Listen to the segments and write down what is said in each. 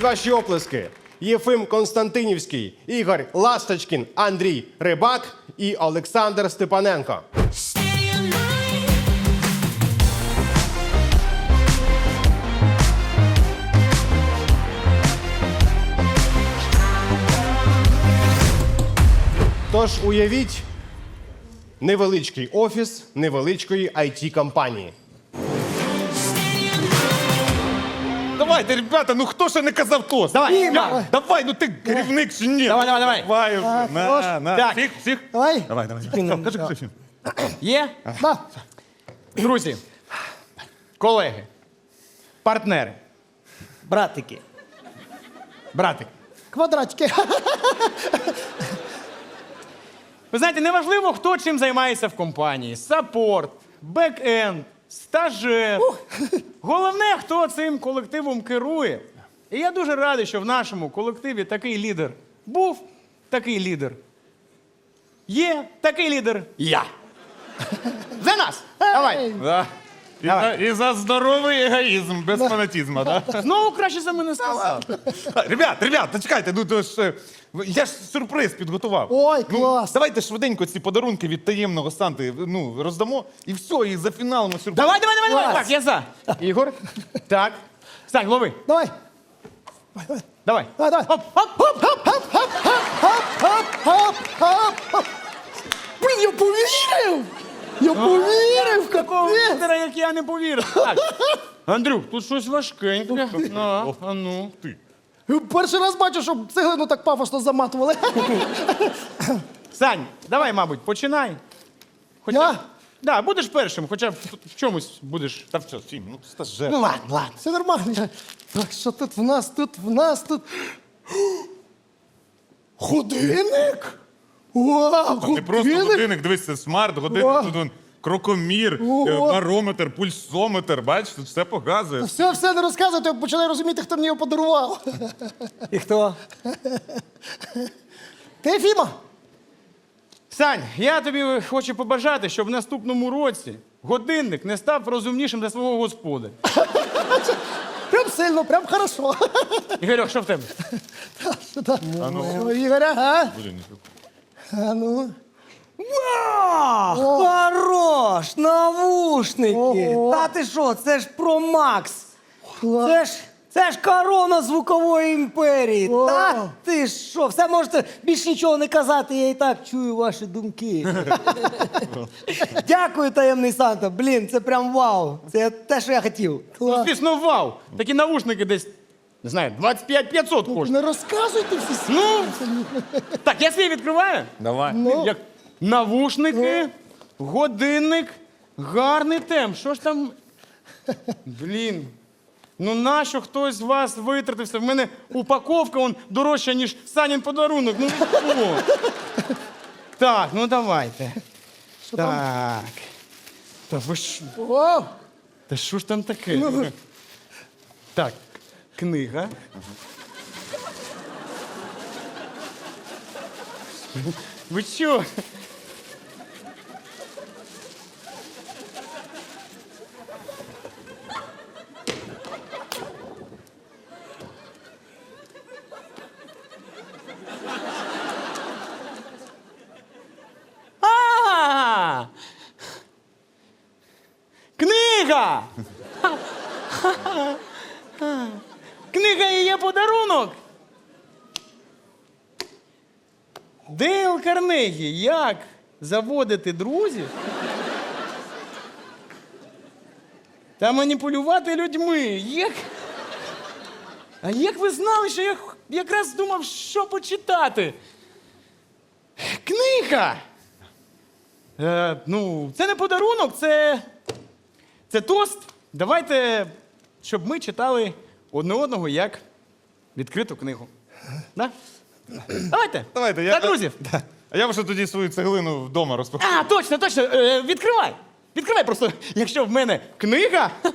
під ваші оплески Єфим Константинівський, Ігор Ласточкін, Андрій Рибак і Олександр Степаненко. Тож уявіть невеличкий офіс невеличкої it компанії Давайте, ребята, ну хто ще не казав тост? Давай. Я- Давай. давай, ну ти керівник чи ні? Давай, давай, давай. Давай, вже. На, на. Так. Всіх, всіх. Давай. Давай, давай. Все, кажи, кажи. всім. Є? Да. Друзі, колеги, партнери, Братики. братик. Квадратики. Ви знаєте, неважливо, хто чим займається в компанії: саппорт, бек-енд, стажер. Головне, хто цим колективом керує. І я дуже радий, що в нашому колективі такий лідер був, такий лідер. Є такий лідер. Я. За нас! Давай! І, за, і за здоровий егоїзм, без фанатізму, да? Знову краще за мене сказав. Ребят, ребят, та чекайте, ну то ж, е, я ж сюрприз підготував. Ой, Ну, клас. давайте швиденько ці подарунки від таємного Санти ну, роздамо, і все, і зафіналимо сюрприз. Давай, давай, давай, давай. Клас. Так, я за. Ігор. Так. Сань, лови. Давай. Давай. Давай, давай. Хоп, хоп, хоп. Хоп, хоп, хоп, хоп, хоп, хоп, хоп, хоп. Блін, я повірив! Я повірив, Такого лідера, як я не повірив. Так. Андрюх, тут щось важкеньке. На, а ну. Ти. Перший раз бачу, щоб цеглину так пафосно заматували. Сань, давай, мабуть, починай. Хоча... Я? Да, будеш першим, хоча б в чомусь будеш. Та все, Сім, ну стажер. Ну ладно, ладно. Все нормально. Так, що тут в нас, тут в нас, тут. Годинник? Вау, Не просто годинник? годинник, дивись, це смарт, годинник, О. тут вон, крокомір, е, барометр, пульсометр, бачиш, тут все показує. Все, все не розказуйте, я починаю розуміти, хто мені його подарував. І хто? Ти Фіма? Сань, я тобі хочу побажати, щоб в наступному році годинник не став розумнішим за свого господаря. Прям сильно, прям хорошо. Ігорьок, що в тебе? Що там? Ігоря, а? Блін, А ну. А, хорош! Навушники! Ого. Та ти що, це ж про Макс! Це ж, це ж корона звукової імперії! О. Та ти що, все можете більш нічого не казати, я і так чую ваші думки. Дякую, таємний Санта. Блін, це прям вау. Це те, що я хотів. Ну, звісно, вау! Такі навушники десь, не знаю, 25 500 коштують. Не розказуйте всі. Ну, так, я свій відкриваю. Давай. Ну. Як навушники, годинник, гарний темп. Що ж там? Блін. Ну нащо хтось з вас витратився? В мене упаковка он дорожча, ніж Санін подарунок. Ну що? Так, ну давайте. так. Та ви ж. Вау. Та що ж там таке? Так, книга. Ви що? А! Книга! Книга і є подарунок. Дейл Карнегі. Як заводити друзів та маніпулювати людьми. Як... А як ви знали, що я якраз думав, що почитати? Книга! Е, ну, це не подарунок, це. Це тост. Давайте, щоб ми читали одне одного як відкриту книгу. Да? Давайте. Давайте, я. За друзів. А я вже тоді свою цеглину вдома розпакую. А, точно, точно. Е, відкривай. Відкривай просто, якщо в мене книга.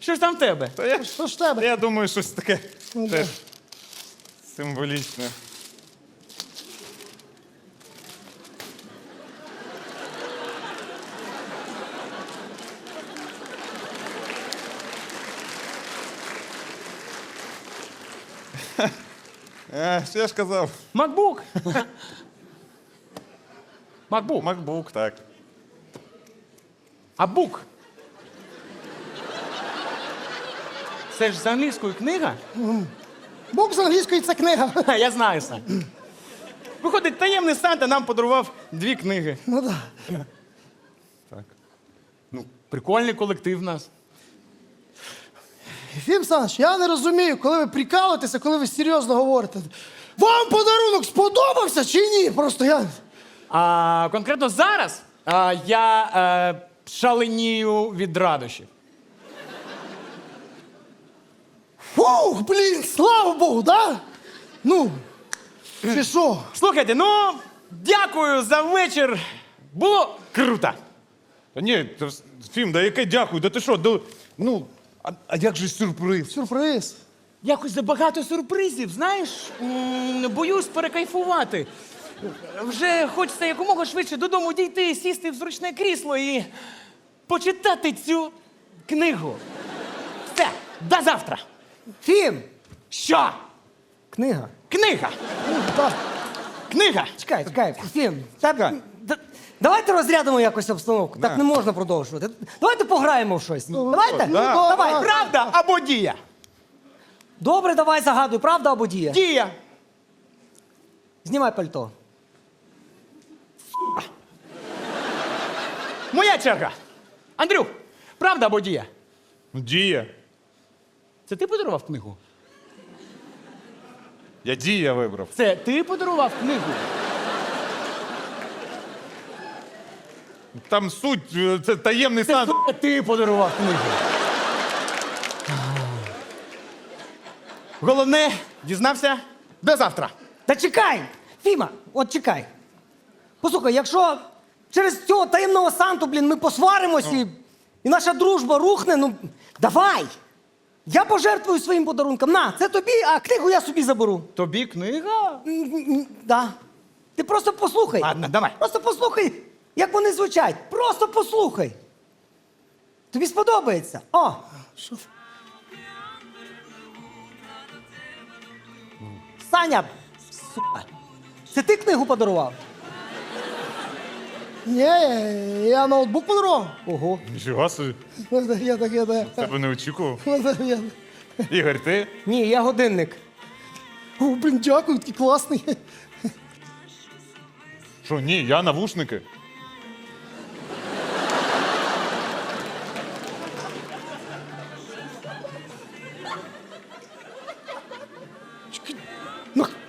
Що ж там в тебе? Та я, Що ж в тебе? я думаю, щось таке Ну, теж символічне. Е, що я ж казав? MacBook. MacBook. MacBook, так. А бук. Це ж з англійської книга? Бук з англійської це книга. Ха, Я знаю сам. Виходить, таємний Санта нам подарував дві книги. Ну так. Так. Ну, прикольний колектив в нас. Єфім Саныч, я не розумію, коли ви прикалуєтеся, коли ви серйозно говорите. Вам подарунок сподобався чи ні? Просто я. А конкретно зараз а, я е, шаленію від радощів. Фух, блін, слава Богу, да? Ну, чи що? Слухайте, ну дякую за вечір. Було круто. Та ні, та Фім, да яке дякую, да ти що, да, ну, а, а як же сюрприз? Сюрприз. Якось забагато сюрпризів, знаєш, М, боюсь перекайфувати. Вже хочеться якомога швидше додому дійти, сісти в зручне крісло і почитати цю книгу. Все, до завтра. Фім, Що? книга. Книга! Ну, так. Книга! Чекай, чекай, Фім, та, да- давайте розрядимо якось обстановку. Так не можна продовжувати. Давайте пограємо в щось. Давайте? Ну, Давай. Правда або дія? Добре, давай загадуй, правда або дія? Дія. Знімай пальто. Моя черга. Андрюх, правда або дія? Ну, дія. Це ти подарував книгу? Я дія вибрав. Це ти подарував книгу? Там суть, е, це таємний Це сан. сука, ти подарував книгу. Головне, дізнався до завтра. Та чекай! Фіма, от чекай. Послухай, якщо через цього таємного Санту, блін, ми посваримось і, і наша дружба рухне, ну давай! Я пожертвую своїм подарунком. На, це тобі, а книгу я собі заберу. Тобі книга? М, м, м, Да. Ти просто послухай. Ладно, давай. Просто послухай, як вони звучать. Просто послухай. Тобі сподобається. О! Саня! Сука. Це ти книгу подарував? Ні, я ноутбук подарував. Ого. Нічого собі, Я так, я так. тебе не очікував. Ігор, ти? Ні, я годинник. О, блін, дякую, такий класний. Що, ні, я навушники.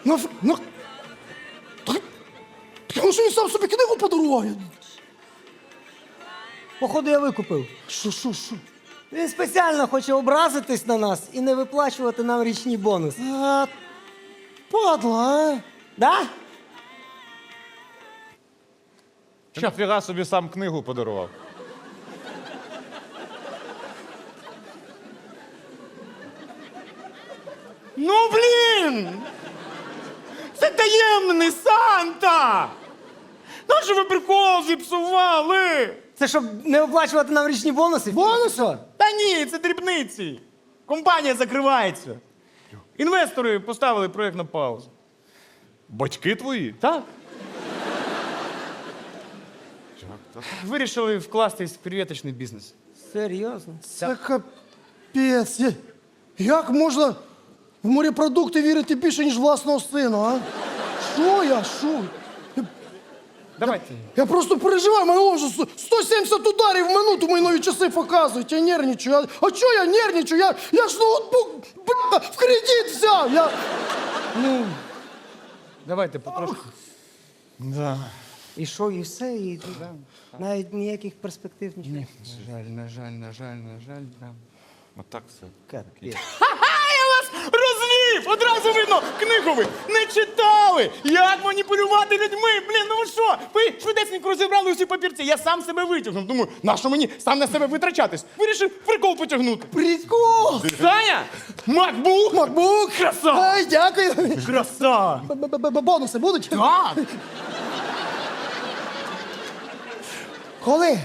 На, на... Так, так, ну що він сам собі книгу подарував? Походу, я викупив. Що, що, що? Він спеціально хоче образитись на нас і не виплачувати нам річні бонуси. А, падла, а? Да? Ти нафіга собі сам книгу подарував. Ну блін! Таємний Санта! Нащо ви прикол зіпсували? Це щоб не виплачувати нам річні бонуси? Бонуси? Та ні, це дрібниці. Компанія закривається. Інвестори поставили проєкт на паузу. Батьки твої? Так. Вирішили вкластись в привіточний бізнес. Серйозно? Це капець. Як можна в морепродукти вірити більше, ніж власного сина, а? Що я, що? Давайте. Я просто переживаю, мене вже 170 ударів в минуту мої нові часи показують. Я нервничаю. Я... А чого я нервничаю? Я, я ж ноутбук бля, в кредит взяв. Я... Давайте потрошку. Да. І що, і все, і навіть ніяких перспектив нічого. На жаль, на жаль, на жаль, на жаль, да. Отак все. Капець. Ха-ха, я вас розвів! Одразу видно, книгу ви не читали! Як маніпулювати людьми? Блін, ну ви що? Ви швидесенько розібрали усі папірці. Я сам себе витягнув. Думаю, нащо мені сам на себе витрачатись? Вирішив прикол потягнути. Прикол! Саня! Макбук! Макбук! Краса! Ай, дякую. Краса! Бонуси будуть? Так! Коли?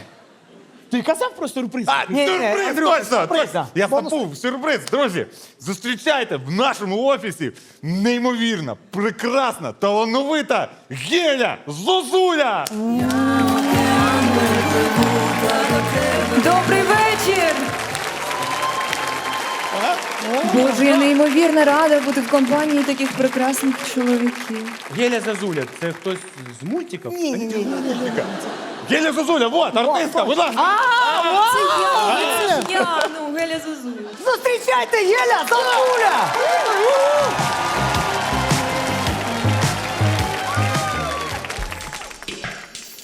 Ти казав про сюрприз? А, Ні, ні, сюрприз, Андрюха, точно, сюрприз, точно. да. Я забув, сюрприз, друзі. Зустрічайте в нашому офісі неймовірна, прекрасна, талановита Геля Зозуля. Добрий вечір! Боже, я неймовірно рада бути в компанії таких прекрасних чоловіків. Геля Зазуля, це хтось з мультиків? Геля Зозуля, вот, артистка, будь ласка. Я, ну, Геля Зозуля. Зустрічайте, Єля, Зазуля!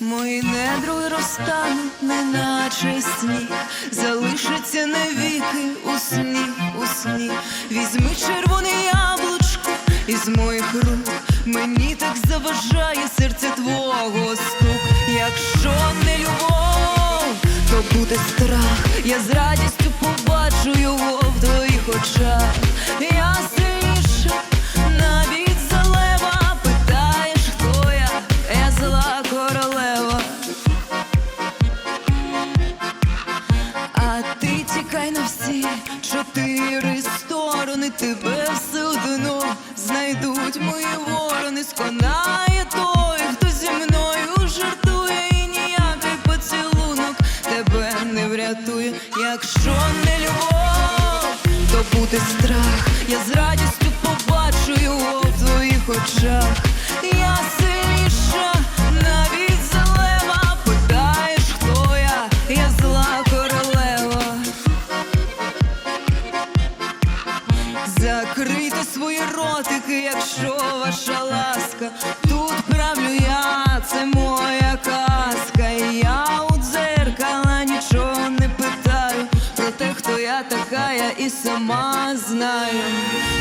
Мої недруги розтануть, неначе сніг, залишаться навіки у сні, у сні. Візьми червоне яблучко із моїх рук. Мені так заважає серце твого стук. Якщо не любов, то буде страх. Я з радістю побачу його в твоїх очах. Якщо не любов, то буде страх. Я з радістю побачу його в твоїх очах. Я сильніша, навіть за лева питаєш, хто я, я зла королева. Закрийте свої ротики, якщо ваша ласка. Тут і сама знаю.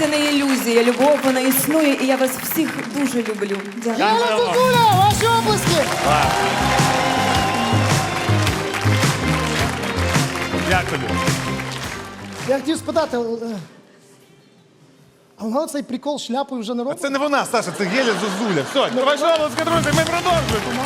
Це не ілюзія. Любов вона існує, і я вас всіх дуже люблю. Дякую. Зозуля, ваші обласки! Дякую. Я хотів спитати, е, а вона цей прикол шляпою вже не А робить? це не вона, Саша, це Геля Зозуля. Все, ваша обласка, друзі, ми продовжуємо.